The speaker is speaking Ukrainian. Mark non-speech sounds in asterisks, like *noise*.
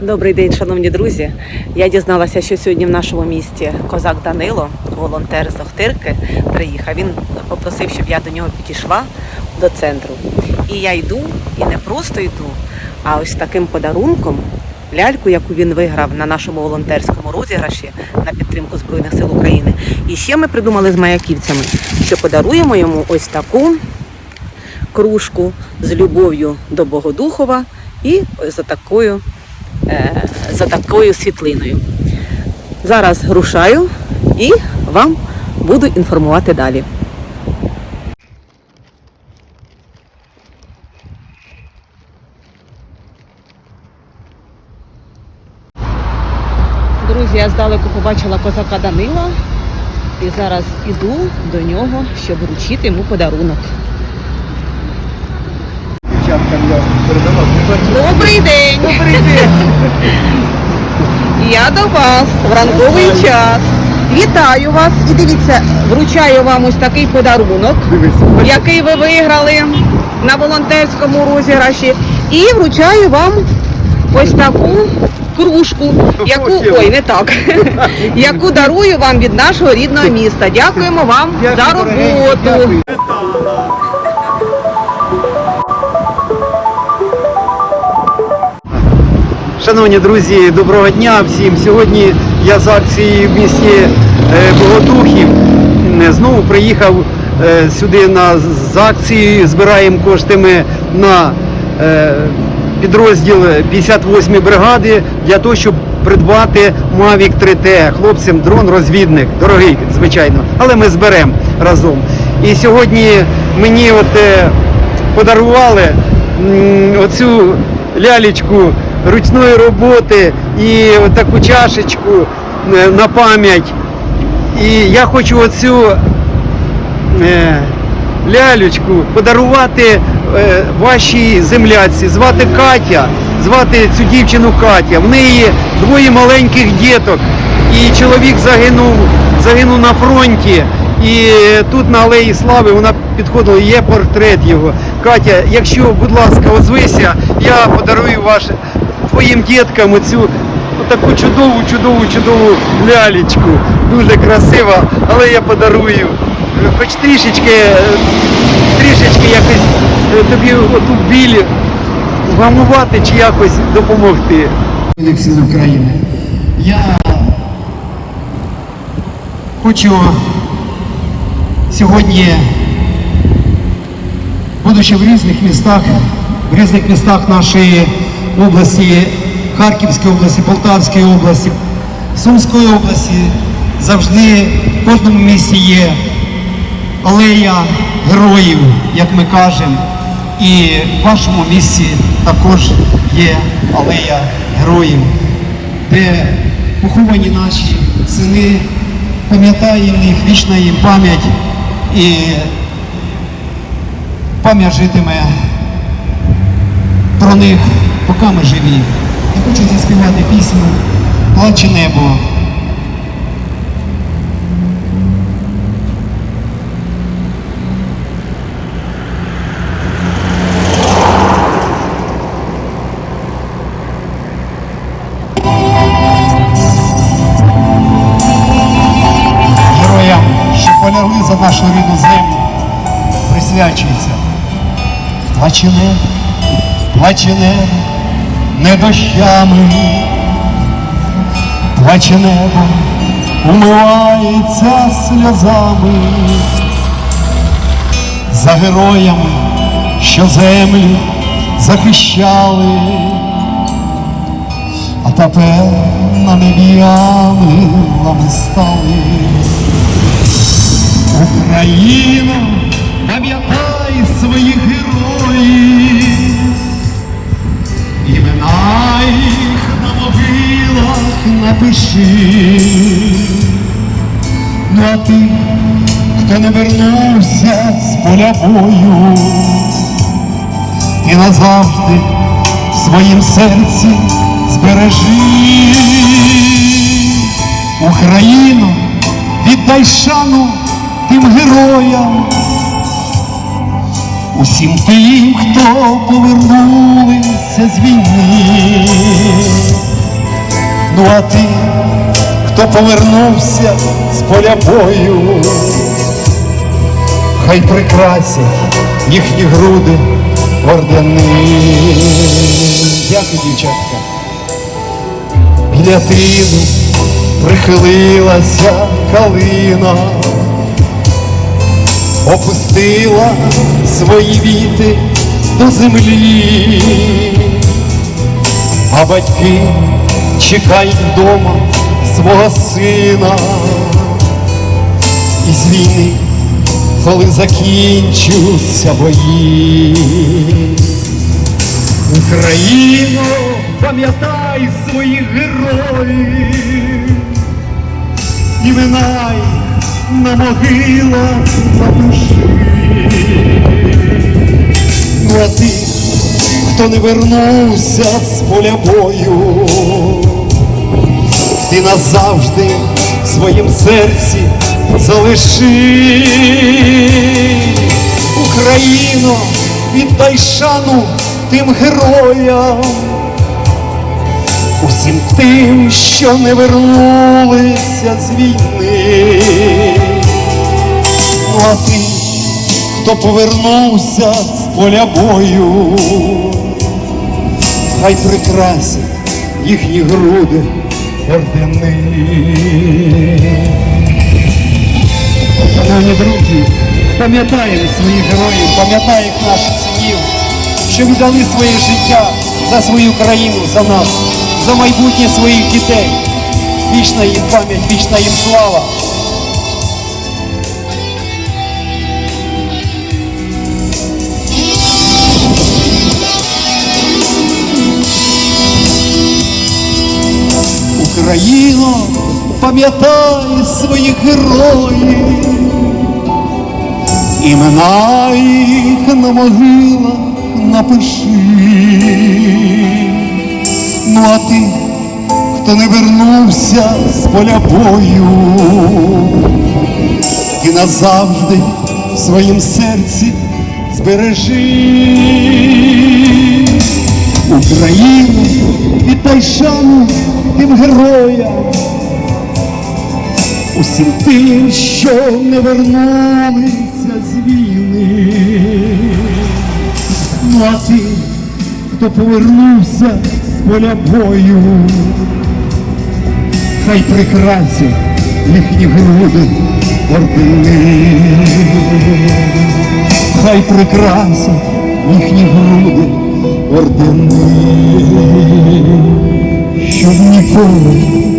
Добрий день, шановні друзі. Я дізналася, що сьогодні в нашому місті козак Данило, волонтер з Охтирки, приїхав. Він попросив, щоб я до нього підійшла до центру. І я йду, і не просто йду, а ось таким подарунком. Ляльку, яку він виграв на нашому волонтерському розіграші на підтримку Збройних сил України. І ще ми придумали з маяківцями, що подаруємо йому ось таку кружку з любов'ю до Богодухова і за такою, за такою світлиною. Зараз рушаю і вам буду інформувати далі. Друзі, я здалеку побачила козака Данила і зараз іду до нього, щоб вручити йому подарунок. Добрий день! Добрий день! Я до вас в ранковий час. Вітаю вас і дивіться, вручаю вам ось такий подарунок, Дивись. який ви виграли на волонтерському розіграші. І вручаю вам ось таку кружку, яку ой, не так, *laughs* яку дарую вам від нашого рідного міста. Дякуємо вам за роботу. Шановні друзі, доброго дня всім. Сьогодні я з акції в місті е, Богодухів. Е, Знову приїхав е, сюди на з акцією. Збираємо кошти ми на підрозділ 58-ї бригади для того, щоб придбати Mavic 3T. Хлопцям дрон-розвідник, дорогий, звичайно, але ми зберемо разом. І сьогодні мені от подарували оцю лялечку ручної роботи і таку чашечку е, на пам'ять. І я хочу оцю е, лялечку подарувати е, вашій земляці, звати Катя, звати цю дівчину Катя. В неї двоє маленьких діток. І чоловік загинув, загинув на фронті. І тут на Алеї Слави вона підходила, є портрет його. Катя, якщо, будь ласка, озвися, я подарую ваш, твоїм діткам оцю таку чудову, чудову, чудову лялечку. Дуже красива, але я подарую. Хоч трішечки, трішечки якось е, тобі оту біль вгамувати чи якось допомогти. Сил України. Я хочу сьогодні, будучи в різних містах, в різних містах нашої області, Харківської області, Полтавської області, Сумської області, завжди в кожному місті є алея героїв, як ми кажемо. І в вашому місті також є алея героїв, де поховані наші сини, пам'ятає них, вічна їм пам'ять і пам'ять житиме про них, поки ми живі. Я хочу заспівати пісню Плаче небо. героям, що полягли за нашу рідну землю, присвячується. Плаче небо, плаче небо, не дощами, плаче небо, умивається сльозами за героями, що землі захищали. А тепер на небі стали. Україно, напиши. Ну а ти, хто не вернувся з поля бою, ти назавжди в своїм серці збережи Україну, віддай шану тим героям, усім тим, хто повернулися з війни. А ти, хто повернувся з поля бою, хай прикрасять їхні груди ордени. Дякую, дівчатка. Біля тину прихилилася калина, опустила свої віти до землі, а батьки чекають вдома свого сина із війни, коли закінчуться бої. Україно, пам'ятай своїх героїв, імена їх на могилах напиши. Ну а ти, хто не вернувся з поля бою, ти назавжди в своїм серці залиши. Україно, віддай шану тим героям, усім тим, що не вернулися з війни. Ну а ти, хто повернувся з поля бою, хай прикрасять їхні груди ордени. Шановні друзі, пам'ятаємо своїх героїв, пам'ятаємо наших синів, що віддали своє життя за свою країну, за нас, за майбутнє своїх дітей. Вічна їм пам'ять, вічна їм слава. Україно, пам'ятай своїх героїв, імена їх на могилах напиши. Ну а ти, хто не вернувся з поля бою, ти назавжди в своїм серці збережи. Україну, віддай шану тим героям, усім тим, що не вернулися з війни. Ну а ти, хто повернувся з поля бою, хай прикрасять їхні груди ордени, хай прикрасять їхні груди ордени, щоб